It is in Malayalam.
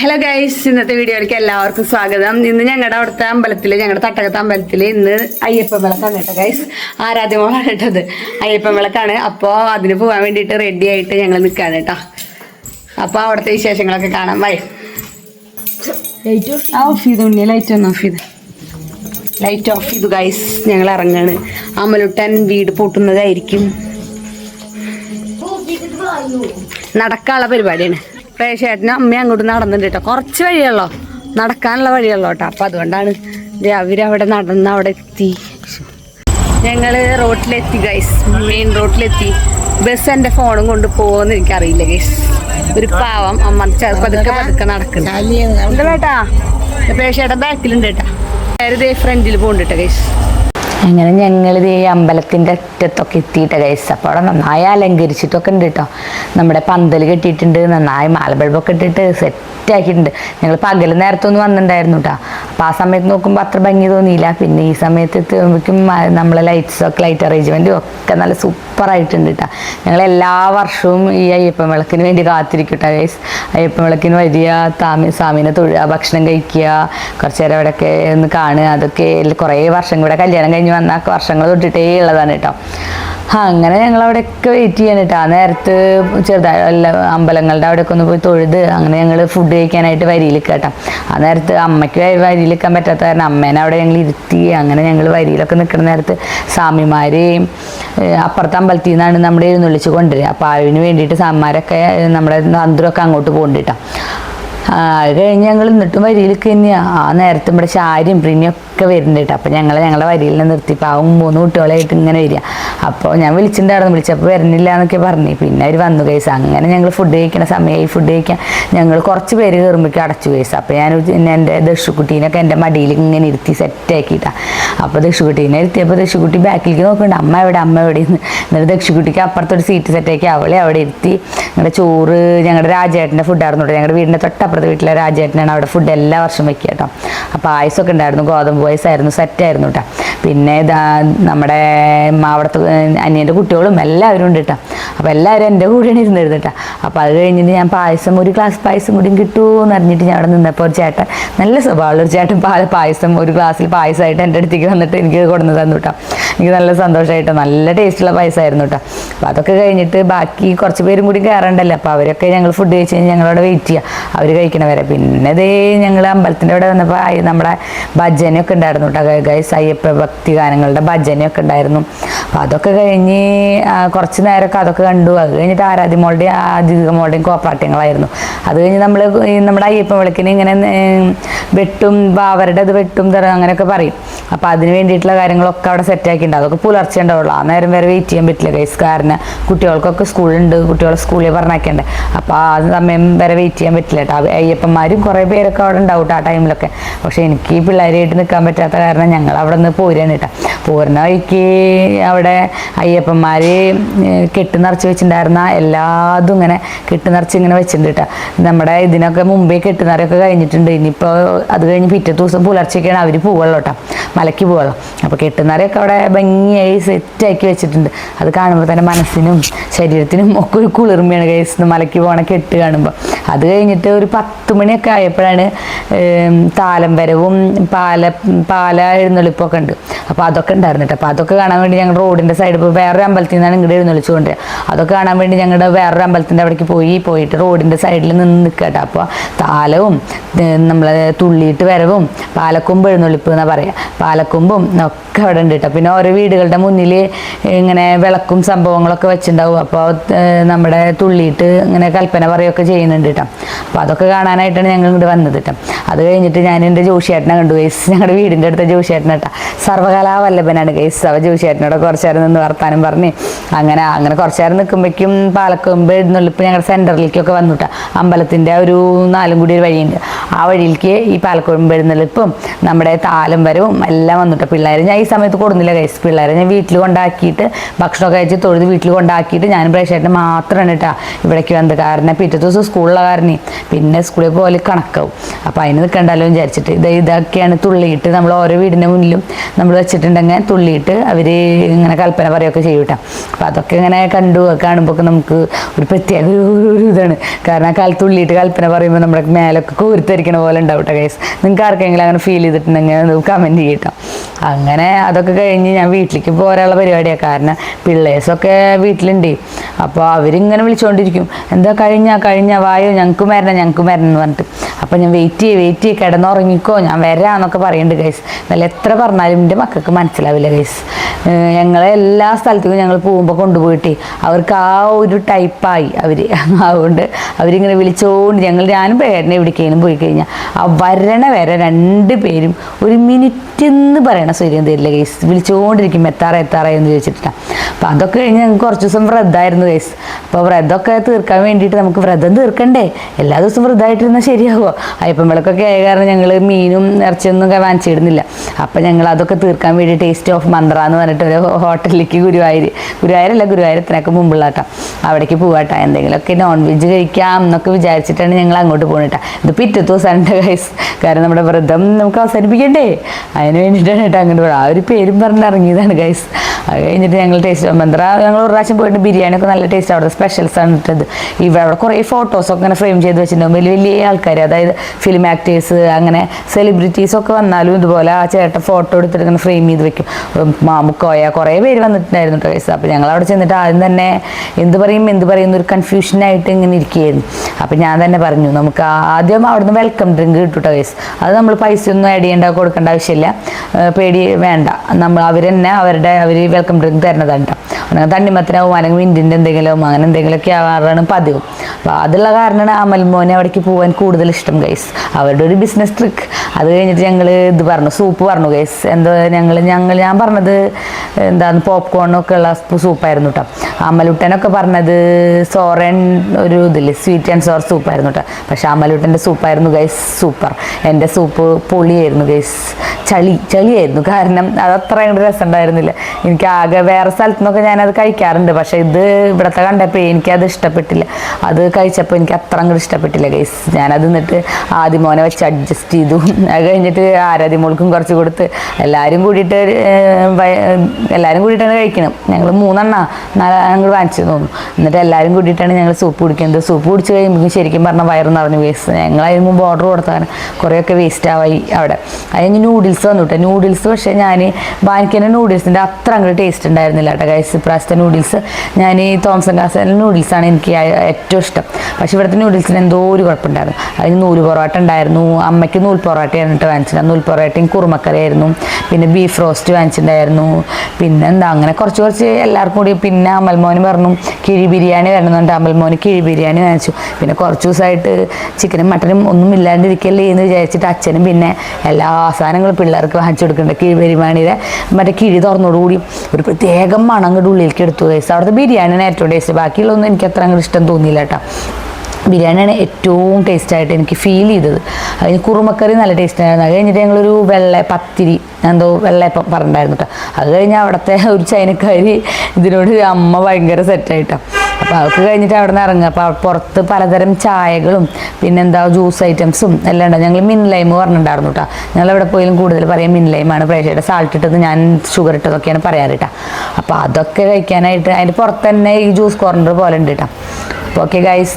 ഹലോ ഗൈസ് ഇന്നത്തെ വീഡിയോയിലേക്ക് എല്ലാവർക്കും സ്വാഗതം. ഇന്ന് ഞങ്ങളുടെ അവിടുത്തെ അമ്പലത്തിൽ ഞങ്ങളുടെ തട്ടകത്തെ അമ്പലത്തിൽ ഇന്ന് അയ്യപ്പൻ വിളക്കാണ് കേട്ടോ ഗൈസ് ആരാധ്യമോളാണ് കേട്ടത്. അയ്യപ്പൻ വിളക്കാണ്. അപ്പോൾ അതിന് പോകാൻ വേണ്ടിയിട്ട് റെഡി ആയിട്ട് ഞങ്ങൾ നിൽക്കുകയാണ് കേട്ടോ. അപ്പോൾ അവിടുത്തെ വിശേഷങ്ങളൊക്കെ കാണാം. വൈ ലൈറ്റ് ഓഫ് ചെയ്തു ഉണ്ണി ലൈറ്റ് ഒന്ന് ഓഫ് ചെയ്ത്? ലൈറ്റ് ഓഫ് ചെയ്തു ഗൈസ് ഞങ്ങൾ ഇറങ്ങാണ്. അമലുട്ടൻ വീട് പൂട്ടുന്നതായിരിക്കും. നടക്കാനുള്ള പരിപാടിയാണ്. പ്രേക്ഷേട്ടനും അമ്മയും അങ്ങോട്ട് നടന്നിട്ട് കേട്ടോ. കുറച്ച് വഴിയല്ലോ നടക്കാനുള്ള വഴിയല്ലോ കേട്ടോ. അപ്പം അതുകൊണ്ടാണ് അവരവിടെ നടന്ന് അവിടെ എത്തി. ഞങ്ങൾ റോട്ടിലെത്തി ഗൈസ് മെയിൻ റോട്ടിലെത്തി. ബസ് എന്റെ ഫോണും കൊണ്ട് എനിക്ക് അറിയില്ല ഗൈസ് ഒരു പാവം അമ്മ പതുക്കെ പതുക്കെ നടക്കുന്നു എന്താ കേട്ടാ പ്രേക്ഷേട്ടൻ ബാക്കിലുണ്ട് കേട്ടാ. ദേ ഫ്രണ്ടിൽ പോകുന്നുണ്ട് കേട്ടോ ഗൈസ് അങ്ങനെ ഞങ്ങൾ ഈ അമ്പലത്തിന്റെ അറ്റത്തൊക്കെ എത്തിയിട്ട ഗൈസ് അപ്പോൾ അവിടെ നന്നായി അലങ്കരിച്ചിട്ടൊക്കെ ഉണ്ട് കേട്ടോ നമ്മുടെ പന്തൽ കെട്ടിയിട്ടുണ്ട് നന്നായി മാലബൾബൊക്കെ ഇട്ടിട്ട് സെറ്റ് ആക്കിയിട്ടുണ്ട്. ഞങ്ങൾ പകൽ നേരത്തൊന്നും വന്നിട്ടുണ്ടായിരുന്നു കേട്ടോ അപ്പോൾ ആ സമയത്ത് നോക്കുമ്പോൾ അത്ര ഭംഗി തോന്നിയില്ല. പിന്നെ ഈ സമയത്ത് എത്തുമ്പോഴേക്കും നമ്മളെ ലൈറ്റ്സൊക്കെ ലൈറ്റ് അറേഞ്ച്മെന്റും ഒക്കെ നല്ല സൂപ്പറായിട്ടുണ്ട് കേട്ടോ ഞങ്ങൾ എല്ലാ വർഷവും ഈ അയ്യപ്പൻ വിളക്കിന് വേണ്ടി കാത്തിരിക്കും കേട്ടോ ഗൈസ് അയ്യപ്പൻ വിളക്കിന് വരിക താമി സ്വാമിനെ തൊഴുക ഭക്ഷണം കഴിക്കുക കുറച്ച് നേരം അവിടെയൊക്കെ ഒന്ന് കാണുക അതൊക്കെ കുറേ വർഷം കൂടെ കല്യാണം വന്ന വർഷങ്ങൾ തൊട്ടിട്ടേ ഉള്ളതാണ് കേട്ടോ അങ്ങനെ ഞങ്ങൾ അവിടെയൊക്കെ വെയിറ്റ് ചെയ്യാൻ കേട്ടോ ആ നേരത്ത് ചെറുതായ അമ്പലങ്ങളുടെ അവിടെയൊക്കെ ഒന്ന് പോയി തൊഴുത് അങ്ങനെ ഞങ്ങൾ ഫുഡ് കഴിക്കാനായിട്ട് വരിയിൽ കേട്ടോ ആ നേരത്ത് അമ്മയ്ക്ക് വരിയിൽ നിൽക്കാൻ പറ്റാത്ത കാരണം അമ്മേനെ അവിടെ ഞങ്ങൾ ഇരുത്തി. അങ്ങനെ ഞങ്ങൾ വരിയിലൊക്കെ നിൽക്കുന്ന നേരത്ത് സ്വാമിമാരെയും അപ്പുറത്തെ അമ്പലത്തിൽ നിന്നാണ് നമ്മുടെ എഴുന്നള്ളിച്ച് കൊണ്ടുവരിക. അപ്പോൾ അതിന് വേണ്ടിയിട്ട് സ്വാമിമാരൊക്കെ നമ്മുടെ അന്തരമൊക്കെ അങ്ങോട്ട് പോകേണ്ടിട്ടോ അത് കഴിഞ്ഞ് ഞങ്ങൾ എന്നിട്ടും വരിയിലൊക്കെ തന്നെയാണ് ആ നേരത്തെ നമ്മുടെ ശാരിയും പ്രിനിയും ഒക്കെ വരുന്നുണ്ട് കേട്ടോ അപ്പോൾ ഞങ്ങൾ ഞങ്ങളുടെ വരിയിൽ നിന്ന് നിർത്തി പാവം മൂന്ന് കുട്ടികളായിട്ട് ഇങ്ങനെ വരിക. അപ്പോൾ ഞാൻ വിളിച്ചിട്ടുണ്ടായിരുന്നു വിളിച്ചപ്പോൾ വരുന്നില്ല എന്നൊക്കെ പറഞ്ഞു. പിന്നെ അവർ വന്നു കേസ് അങ്ങനെ ഞങ്ങൾ ഫുഡ് കഴിക്കണ സമയമായി ഫുഡ് കഴിക്കാൻ ഞങ്ങൾ കുറച്ച് പേര് കയറുമ്പോഴേക്കും അടച്ചു കേസ് അപ്പോൾ ഞാൻ എന്റെ ദക്ഷുക്കുട്ടീനൊക്കെ എന്റെ മടിയിൽ ഇങ്ങനെ ഇരുത്തി സെറ്റാക്കിയിട്ടാണ് അപ്പോൾ ദക്ഷുക്കുട്ടീനെ ഇരുത്തിയപ്പോൾ ദക്ഷുക്കുട്ടി ബാക്കിലേക്ക് നോക്കുന്നുണ്ട്. അമ്മ എവിടെ? അമ്മ എവിടെ നിന്ന് എന്നിട്ട് ദക്ഷുക്കുട്ടിക്ക് അപ്പുറത്തൊരു സീറ്റ് സെറ്റാക്കി അവളെ അവിടെ ഇരുത്തി. ഞങ്ങളുടെ ചോറ് ഞങ്ങളുടെ രാജേട്ടന്റെ ഫുഡായിരുന്നു ഞങ്ങളുടെ വീടിന്റെ തൊട്ടപ്പുറത്തെ വീട്ടിലെ രാജേട്ടനാണ് അവിടെ ഫുഡ് എല്ലാ വർഷം വെക്കുക കേട്ടോ അപ്പോൾ പായസമൊക്കെ ഉണ്ടായിരുന്നു. ഗോതമ്പ് പായസമായിരുന്നു സെറ്റായിരുന്നു കേട്ടോ പിന്നെ ഇതാ നമ്മുടെ അവിടുത്തെ അനിയന്റെ കുട്ടികളും എല്ലാവരും ഉണ്ട് കേട്ടോ അപ്പോൾ എല്ലാവരും എന്റെ കൂടെയാണ് ഇരുന്നിരുന്നത് കേട്ടോ അപ്പോൾ അത് കഴിഞ്ഞിട്ട് ഞാൻ പായസം ഒരു ഗ്ലാസ് പായസം കൂടിയും കിട്ടുമെന്ന് അറിഞ്ഞിട്ട് ഞാൻ അവിടെ നിന്നപ്പോൾ ഒരു ചേട്ടൻ നല്ല സ്വഭാവമുള്ള ഒരു ചേട്ടൻ പാല പായസം ഒരു ഗ്ലാസ്സിൽ പായസമായിട്ട് എന്റെ അടുത്തേക്ക് വന്നിട്ട് എനിക്ക് കൊണ്ടു തന്നു കേട്ടോ എനിക്ക് നല്ല സന്തോഷമായിട്ട് നല്ല ടേസ്റ്റുള്ള പായസമായിരുന്നു കേട്ടോ അപ്പോൾ അതൊക്കെ കഴിഞ്ഞിട്ട് ബാക്കി കുറച്ച് പേരും കൂടി കയറണ്ടല്ലോ അപ്പോൾ അവരൊക്കെ ഞങ്ങൾ ഫുഡ് കഴിച്ച് കഴിഞ്ഞ് ഞങ്ങളവിടെ വെയിറ്റ് ചെയ്യുക അവർ കഴിക്കണവരെ പിന്നെ ഇതേ ഞങ്ങൾ അമ്പലത്തിന്റെ അവിടെ വന്നപ്പോൾ നമ്മുടെ ഭജനയൊക്കെ ഉണ്ടായിരുന്നു കേട്ടോ ഗൈസ് അയ്യപ്പ ഭക്തി ഗാനങ്ങളുടെ ഭജനയൊക്കെ ഉണ്ടായിരുന്നു. അപ്പോൾ അതൊക്കെ കഴിഞ്ഞ് കുറച്ച് നേരമൊക്കെ അതൊക്കെ കണ്ടു. അത് കഴിഞ്ഞിട്ട് ആരാധ്യമോളുടെയും ആദികമോളുടെയും കോപ്പാട്ടങ്ങളായിരുന്നു. അത് കഴിഞ്ഞ് നമ്മൾ നമ്മുടെ അയ്യപ്പ വിളക്കിനെ ഇങ്ങനെ വെട്ടും അവരുടെ അത് വെട്ടും തരം അങ്ങനെയൊക്കെ പറയും. അപ്പോൾ അതിന് വേണ്ടിയിട്ടുള്ള കാര്യങ്ങളൊക്കെ അവിടെ സെറ്റാക്കിയിട്ടുണ്ട് അതൊക്കെ പുലർച്ചെ ഉണ്ടാവുള്ളൂ. ആ നേരം വരെ വെയിറ്റ് ചെയ്യാൻ പറ്റില്ല ഗൈസ് കാരണം കുട്ടികൾക്കൊക്കെ സ്കൂളുണ്ട്. കുട്ടികളെ സ്കൂളിൽ പറഞ്ഞേക്കണ്ടേ അപ്പോൾ ആ സമയം വരെ വെയിറ്റ് ചെയ്യാൻ പറ്റില്ല കേട്ടോ അയ്യപ്പന്മാരും കുറേ പേരൊക്കെ അവിടെ ഉണ്ടാവും ആ ടൈമിലൊക്കെ പക്ഷേ എനിക്ക് പിള്ളേരായിട്ട് നിൽക്കാൻ പറ്റാത്ത കാരണം ഞങ്ങൾ അവിടെ നിന്ന് പോരുകയാണ് കേട്ടോ പോരുന്ന വഴിക്ക് അവിടെ അയ്യപ്പന്മാർ കെട്ട് നിറച്ച് വെച്ചിട്ടുണ്ടായിരുന്ന എല്ലാതും ഇങ്ങനെ കെട്ട് നിറച്ച് ഇങ്ങനെ വെച്ചിട്ടുണ്ട് കേട്ടോ നമ്മുടെ ഇതിനൊക്കെ മുമ്പേ കെട്ട് നിറയൊക്കെ കഴിഞ്ഞിട്ടുണ്ട്. ഇനിയിപ്പോൾ അത് കഴിഞ്ഞ് പിറ്റേ ദിവസം പുലർച്ചയ്ക്കാണ് അവർ പോവുള്ളൂ കേട്ടോ മലയ്ക്ക് പോവുള്ളൂ. അപ്പോൾ കെട്ടുന്നറയൊക്കെ അവിടെ ഭംഗിയായി സെറ്റാക്കി വെച്ചിട്ടുണ്ട്. അത് കാണുമ്പോൾ തന്നെ മനസ്സിനും ശരീരത്തിനും ഒക്കെ ഒരു കുളിർമയാണ് കേസ് മലയ്ക്ക് പോകണ കെട്ട് കാണുമ്പോൾ അത് കഴിഞ്ഞിട്ട് ഒരു പത്ത് മണിയൊക്കെ ആയപ്പോഴാണ് താലം വരവും പാല പാല എഴുന്നള്ളിപ്പൊക്കെ ഉണ്ട്. അപ്പോൾ അതൊക്കെ ഉണ്ടായിരുന്നു കേട്ടോ അപ്പോൾ അതൊക്കെ കാണാൻ വേണ്ടി ഞങ്ങൾ റോഡിന്റെ സൈഡിൽ ഇപ്പോൾ വേറൊരു അമ്പലത്തിൽ നിന്നാണ് ഇങ്ങോട്ട് എഴുന്നള്ളിച്ചു കൊണ്ട് അതൊക്കെ കാണാൻ വേണ്ടി ഞങ്ങളുടെ വേറൊരു അമ്പലത്തിന്റെ അവിടേക്ക് പോയി പോയിട്ട് റോഡിന്റെ സൈഡിൽ നിന്ന് നിൽക്കുക കേട്ടോ അപ്പോൾ താലവും നമ്മളെ തുള്ളിയിട്ട് വരവും പാലക്കൊമ്പ് എഴുന്നള്ളിപ്പ് എന്നാണ് പറയുക പാലക്കൊമ്പും ഒക്കെ അവിടെ ഉണ്ട് കേട്ടോ പിന്നെ ഓരോ വീടുകളുടെ മുന്നിൽ ഇങ്ങനെ വിളക്കും സംഭവങ്ങളൊക്കെ വെച്ചിട്ടുണ്ടാവും അപ്പോൾ നമ്മുടെ തുള്ളിയിട്ട് ഇങ്ങനെ കൽപ്പന പറയുകയൊക്കെ ചെയ്യുന്നുണ്ട് കേട്ടോ അപ്പോൾ അതൊക്കെ കാണാനായിട്ടാണ് ഞങ്ങൾ ഇങ്ങോട്ട് വന്നത് കേട്ടോ അത് കഴിഞ്ഞിട്ട് ഞാൻ എന്റെ ജോഷിയേട്ടനെ കണ്ടു ഞങ്ങളുടെ വീടിന്റെ അടുത്ത ജോഷിയേട്ടനട്ടാ കേട്ടോ സർവകലാവല്ലഭനാണ് കേസ് അവ ജോഷിയേട്ടനോട് കുറച്ച് നേരം നിന്ന് വർത്താനം പറഞ്ഞ് അങ്ങനെ അങ്ങനെ കുറച്ച് നേരം നിൽക്കുമ്പോഴേക്കും പാലക്കൊമ്പ് എഴുന്നള്ളിപ്പ് ഞങ്ങളുടെ സെന്ററിലേക്കൊക്കെ വന്നു കേട്ടോ അമ്പലത്തിന്റെ ഒരു നാലും കൂടി ഒരു വഴിയുണ്ട്. ആ വഴിയിലേക്ക് ഈ പാലക്കൊമ്പ് എഴുന്നള്ളിപ്പും നമ്മുടെ താലം വരവും എല്ലാം വന്നിട്ട്. പിള്ളേരെ ഞാൻ ഈ സമയത്ത് കൊടുന്നില്ല കൈസ് പിള്ളേരെ ഞാൻ വീട്ടിൽ കൊണ്ടാക്കിയിട്ട് ഭക്ഷണമൊക്കെ കഴിച്ച് തൊഴുത് വീട്ടിൽ കൊണ്ടാക്കിയിട്ട് ഞാൻ പ്രേക്ഷകരുടെ മാത്രമാണ് കേട്ടോ ഇവിടേക്ക് വന്നത്. കാരണം പിറ്റേ ദിവസം സ്കൂളിലെ കാരണം. പിന്നെ സ്കൂളിൽ പോലെ കണക്കാവും. അപ്പോൾ അതിന് നിൽക്കണ്ടല്ലോ വിചാരിച്ചിട്ട് ഇത് ഇതൊക്കെയാണ് തുള്ളിയിട്ട് നമ്മൾ ഓരോ വീടിന്റെ മുന്നിലും നമ്മൾ വെച്ചിട്ടുണ്ടെങ്കിൽ തുള്ളിയിട്ട് അവർ ഇങ്ങനെ കൽപ്പന പറയുകയൊക്കെ ചെയ്യും കേട്ടോ. അപ്പോൾ അതൊക്കെ ഇങ്ങനെ കണ്ടു കാണുമ്പോൾ നമുക്ക് ഒരു പ്രത്യേക ഒരു ഇതാണ്. കാരണം കാലത്ത് തുള്ളിയിട്ട് കൽപ്പന പറയുമ്പോൾ നമ്മുടെ മേലൊക്കെ കോരിത്തരിക്കണ പോലെ ഉണ്ടാവും കേട്ടോ ഗൈസ് നിങ്ങൾക്ക് ആർക്കെങ്കിലും അങ്ങനെ ഫീൽ ചെയ്തിട്ടുണ്ടെങ്കിൽ കമന്റ് ചെയ്യട്ടോ അങ്ങനെ അതൊക്കെ കഴിഞ്ഞ് ഞാൻ വീട്ടിലേക്ക് പോരാനുള്ള പരിപാടിയാണ്. കാരണം പിള്ളേഴ്സൊക്കെ വീട്ടിലുണ്ട്. അപ്പോൾ അവരിങ്ങനെ വിളിച്ചുകൊണ്ടിരിക്കും എന്താ കഴിഞ്ഞ കഴിഞ്ഞ വായോ ഞങ്ങൾക്ക് മരണം ഞങ്ങൾക്ക് മരണം എന്ന് പറഞ്ഞിട്ട്. അപ്പോൾ ഞാൻ വെയിറ്റ് ചെയ്യ് വെയിറ്റ് ചെയ്യ് കിടന്നുറങ്ങിക്കോ ഞാൻ വരാമെന്നൊക്കെ പറയുന്നുണ്ട് ഗൈസ് നല്ല എത്ര പറഞ്ഞാലും എന്റെ മക്കൾക്ക് മനസ്സിലാവില്ല ഗൈസ് ഞങ്ങളെ എല്ലാ സ്ഥലത്തേക്കും ഞങ്ങൾ പോകുമ്പോൾ കൊണ്ടുപോയിട്ട് അവർക്ക് ആ ഒരു ടൈപ്പായി അവർ അതുകൊണ്ട് അവരിങ്ങനെ വിളിച്ചോണ്ട് ഞങ്ങൾ ഞാനും പേരനെ എവിടേക്കേലും പോയി കഴിഞ്ഞാൽ ആ വരണ വരെ രണ്ട് പേരും ഒരു മിനിറ്റ് എന്ന് പറയണ സൂര്യൻ തരില്ല ഗൈസ് വിളിച്ചുകൊണ്ടിരിക്കും എത്താറ എത്താറ എന്ന് ചോദിച്ചിട്ടാണ് അപ്പോൾ അതൊക്കെ കഴിഞ്ഞ് ഞങ്ങൾക്ക് കുറച്ച് ദിവസം വ്രതമായിരുന്നു ഗൈസ് അപ്പോൾ വ്രതമൊക്കെ തീർക്കാൻ വേണ്ടിയിട്ട് നമുക്ക് വ്രതം തീർക്കണ്ടേ? എല്ലാ ദിവസവും വ്രതമായിട്ടിരുന്നാൽ ശരിയാവുമോ അയ്യപ്പം വിളക്കൊക്കെ ആയ കാരണം ഞങ്ങൾ മീനും ഇറച്ചിയൊന്നും വാങ്ങിച്ചിടുന്നില്ല അപ്പോൾ ഞങ്ങൾ അതൊക്കെ തീർക്കാൻ വേണ്ടി ടേസ്റ്റ് ഓഫ് മന്ത്ര എന്ന് പറഞ്ഞിട്ട് ഒരു ഹോട്ടലിലേക്ക് ഗുരുവായൂർ ഗുരുവായൂരല്ല ഗുരുവായൂരത്തിനൊക്കെ മുമ്പുള്ളാട്ടാ അവിടേക്ക് പോവാട്ടാ. എന്തെങ്കിലുമൊക്കെ നോൺ വെജ് കഴിക്കാം എന്നൊക്കെ വിചാരിച്ചിട്ടാണ് ഞങ്ങൾ അങ്ങോട്ട് പോകുന്നത് ഇത് പിറ്റേ ദിവസമാണ് ഗൈസ് കാരണം നമ്മുടെ വ്രതം നമുക്ക് അവസാനിപ്പിക്കണ്ടേ? അതിന് വേണ്ടിയിട്ടാണ് കേട്ടോ അങ്ങോട്ട് ആ ഒരു പേരും പറഞ്ഞിറങ്ങിയതാണ് ഗൈസ് അത് കഴിഞ്ഞിട്ട് ഞങ്ങൾ ടേസ്റ്റ് മന്ത്ര ഞങ്ങൾ ഒരു പ്രാവശ്യം പോയിട്ട് ബിരിയാണി ഒക്കെ നല്ല ടേസ്റ്റ് അവിടെ. സ്പെഷ്യൽസ് ആണ് ഇട്ടത്. ഇവിടെ അവിടെ കുറേ ഫോട്ടോസൊക്കെ ഇങ്ങനെ ഫ്രെയിം ചെയ്ത് വെച്ചിട്ടുണ്ടാകും വലിയ വലിയ ആൾക്കാർ അതായത് ഫിലിം ആക്ടേഴ്സ് അങ്ങനെ സെലിബ്രിറ്റീസ് ഒക്കെ വന്നാലും ഇതുപോലെ ആ ചേട്ടൻ ഫോട്ടോ എടുത്തിട്ട് ഇങ്ങനെ ഫ്രെയിം ചെയ്ത് വെക്കും. മാമുക്കോയ കുറേ പേര് വന്നിട്ടുണ്ടായിരുന്നു ഗൈസ് അപ്പോൾ ഞങ്ങൾ അവിടെ ചെന്നിട്ട് ആദ്യം തന്നെ എന്ത് പറയും എന്ത് പറയും എന്നൊരു കൺഫ്യൂഷനായിട്ട് ഇങ്ങനെ ഇരിക്കുകയായിരുന്നു. അപ്പോൾ ഞാൻ തന്നെ പറഞ്ഞു നമുക്ക് ആദ്യം അവിടുന്ന് വെൽക്കം ഡ്രിങ്ക് കിട്ടും ഗൈസ് അത് നമ്മൾ പൈസ ഒന്നും ആഡ് ചെയ്യേണ്ട കൊടുക്കേണ്ട ആവശ്യമില്ല. പേടി വേണ്ട. നമ്മൾ അവർ തന്നെ അവരുടെ അവർ വെൽക്കം ഡ്രിങ്ക് തരുന്നതാണ് കേട്ടോ തണ്ണിമത്തനാവും അല്ലെങ്കിൽ വിൻഡിന്റെ എന്തെങ്കിലും അങ്ങനെ എന്തെങ്കിലുമൊക്കെ ആവാറാണ് പതിവ്. അപ്പോൾ അതുള്ള കാരണമാണ് അമൽമോനെ അവിടേക്ക് പോകാൻ കൂടുതൽ ഇഷ്ടം ഗൈസ് അവരുടെ ഒരു ബിസിനസ് ട്രിക്ക് അത് കഴിഞ്ഞിട്ട് ഞങ്ങൾ ഇത് പറഞ്ഞു സൂപ്പ് പറഞ്ഞു ഗൈസ് എന്തോ ഞങ്ങൾ ഞങ്ങൾ ഞാൻ പറഞ്ഞത് എന്താണ് പോപ്കോണൊക്കെ ഉള്ള സൂപ്പായിരുന്നു കേട്ടോ അമലുട്ടനൊക്കെ പറഞ്ഞത് സോറൻ ഒരു ഇതിൽ സ്വീറ്റ് ആൻഡ് സോർ സൂപ്പായിരുന്നു കേട്ടോ പക്ഷെ അമലുട്ടന്റെ സൂപ്പായിരുന്നു ഗൈസ് സൂപ്പർ എന്റെ സൂപ്പ് പൊളിയായിരുന്നു ഗൈസ് ചളി ചളിയായിരുന്നു. കാരണം അത് അത്ര അങ്ങോട്ട് രസം ഉണ്ടായിരുന്നില്ല എനിക്ക് ആകെ വേറെ സ്ഥലത്തു നിന്നൊക്കെ ഞാനത് കഴിക്കാറുണ്ട്. പക്ഷേ ഇത് ഇവിടുത്തെ കണ്ടപ്പോൾ എനിക്കത് ഇഷ്ടപ്പെട്ടില്ല. അത് കഴിച്ചപ്പോൾ എനിക്ക് അത്ര അങ്ങോട്ട് ഇഷ്ടപ്പെട്ടില്ല ഗൈസ് ഞാനത് എന്നിട്ട് ആദ്യം മോനെ വെച്ച് അഡ്ജസ്റ്റ് ചെയ്തു. അത് കഴിഞ്ഞിട്ട് ആരാധ്യ മോൾക്കും കുറച്ച് കൊടുത്ത് എല്ലാവരും കൂടിയിട്ട് എല്ലാവരും കൂടിയിട്ടാണ് കഴിക്കണം ഞങ്ങൾ മൂന്നെണ്ണ നാല് ഞങ്ങൾ വാങ്ങിച്ചു തോന്നുന്നു. എന്നിട്ട് എല്ലാവരും കൂടിയിട്ടാണ് ഞങ്ങൾ സൂപ്പ് കുടിക്കുന്നത്. സൂപ്പ് കുടിച്ച് കഴിയുമ്പോൾ ശരിക്കും പറഞ്ഞാൽ വയറ് നിറഞ്ഞു വേസ്റ്റ് ഞങ്ങൾ അതിന് മുമ്പ് ഓർഡർ കൊടുത്താണ് കുറേയൊക്കെ വേസ്റ്റ് ആവായി അവിടെ. അത് കഴിഞ്ഞ് നൂഡിൽസ് വന്നു കേട്ടോ നൂഡിൽസ് പക്ഷേ ഞാൻ വാങ്ങിക്കുന്ന നൂഡിൽസിന്റെ അത്ര അങ്ങോട്ട് ടേസ്റ്റ് ഉണ്ടായിരുന്നില്ല കേട്ടോ ഗൈസ് ഇപ്രാവശ്യത്തെ നൂഡിൽസ് ഞാൻ ഈ തോംസൺ കാസലിന്റെ നൂഡിൽസാണ് എനിക്ക് ഏറ്റവും ഇഷ്ടം. പക്ഷേ ഇവിടുത്തെ നൂഡിൽസിന് എന്തോ ഒരു കുഴപ്പമുണ്ടായിരുന്നു. അതിന് നൂൽ പൊറോട്ട ഉണ്ടായിരുന്നു. അമ്മയ്ക്ക് നൂൽ പൊറോട്ട ആയിട്ട് വാങ്ങിച്ചിട്ടുണ്ട് നൂൽ പൊറോട്ടയും കുറുമക്കറിയായിരുന്നു. പിന്നെ ബീഫ് റോസ്റ്റ് വാങ്ങിച്ചിട്ടുണ്ടായിരുന്നു. പിന്നെ എന്താ അങ്ങനെ കുറച്ച് കുറച്ച് എല്ലാവർക്കും കൂടി പിന്നെ അമൽമോന് പറഞ്ഞു കിഴി ബിരിയാണി വരണമെന്നുണ്ട്. അമൽമോന് കിഴി ബിരിയാണി വാങ്ങിച്ചു. പിന്നെ കുറച്ച് ദിവസമായിട്ട് ചിക്കനും മട്ടനും ഒന്നും ഇല്ലാണ്ടിരിക്കല്ലേ എന്ന് വിചാരിച്ചിട്ട് അച്ഛനും പിന്നെ എല്ലാ സാധനങ്ങളും പിള്ളേർക്ക് വാങ്ങിച്ചു കൊടുക്കുന്നുണ്ട്. കിഴി ബിരിയാണിയുടെ മറ്റേ കിഴി തുറന്നോടുകൂടി ഒരു പ്രത്യേകം മണം അങ്ങോട്ട് ഉള്ളിലേക്ക് എടുത്തു. കഴിച്ചു അവിടുത്തെ ബിരിയാണിയാണ് ഏറ്റവും ടേസ്റ്റ് ബാക്കിയുള്ളതൊന്നും എനിക്ക് അത്ര അങ്ങോട്ട് ഇഷ്ടം തോന്നിയില്ല കേട്ടോ. ബിരിയാണിയാണ് ഏറ്റവും ടേസ്റ്റായിട്ട് എനിക്ക് ഫീൽ ചെയ്തത്. അതിന് കുറുമക്കറി നല്ല ടേസ്റ്റ് ആയിരുന്നു. അത് കഴിഞ്ഞിട്ട് ഞങ്ങളൊരു വെള്ള പത്തിരി എന്തോ വെള്ളയപ്പം പറഞ്ഞിട്ടുണ്ടായിരുന്നു കേട്ടോ അത് കഴിഞ്ഞ് അവിടുത്തെ ഒരു ചൈനക്കാരി ഇതിനോട് അമ്മ ഭയങ്കര സെറ്റായിട്ടോ അപ്പോൾ അവൾക്ക് കഴിഞ്ഞിട്ട് അവിടെ നിന്ന് ഇറങ്ങുക അപ്പോൾ പുറത്ത് പലതരം ചായകളും പിന്നെ എന്താ ജ്യൂസ് ഐറ്റംസും എല്ലാം ഉണ്ട്. ഞങ്ങൾ മിൻ ലൈം പറഞ്ഞിട്ടുണ്ടായിരുന്നു കേട്ടോ ഞങ്ങൾ എവിടെ പോയാലും കൂടുതൽ പറയാം മിൻലൈമാണ് പ്രേക്ഷയുടെ സാൾട്ട് ഇട്ടത്. ഞാൻ ഷുഗർ ഇട്ടതൊക്കെയാണ് പറയാറ് കേട്ടോ അപ്പോൾ അതൊക്കെ കഴിക്കാനായിട്ട് അതിന്റെ പുറത്ത് തന്നെ ഈ ജ്യൂസ് കോർണർ പോലെ ഉണ്ട് കേട്ടോ ഓക്കെ ഗൈസ്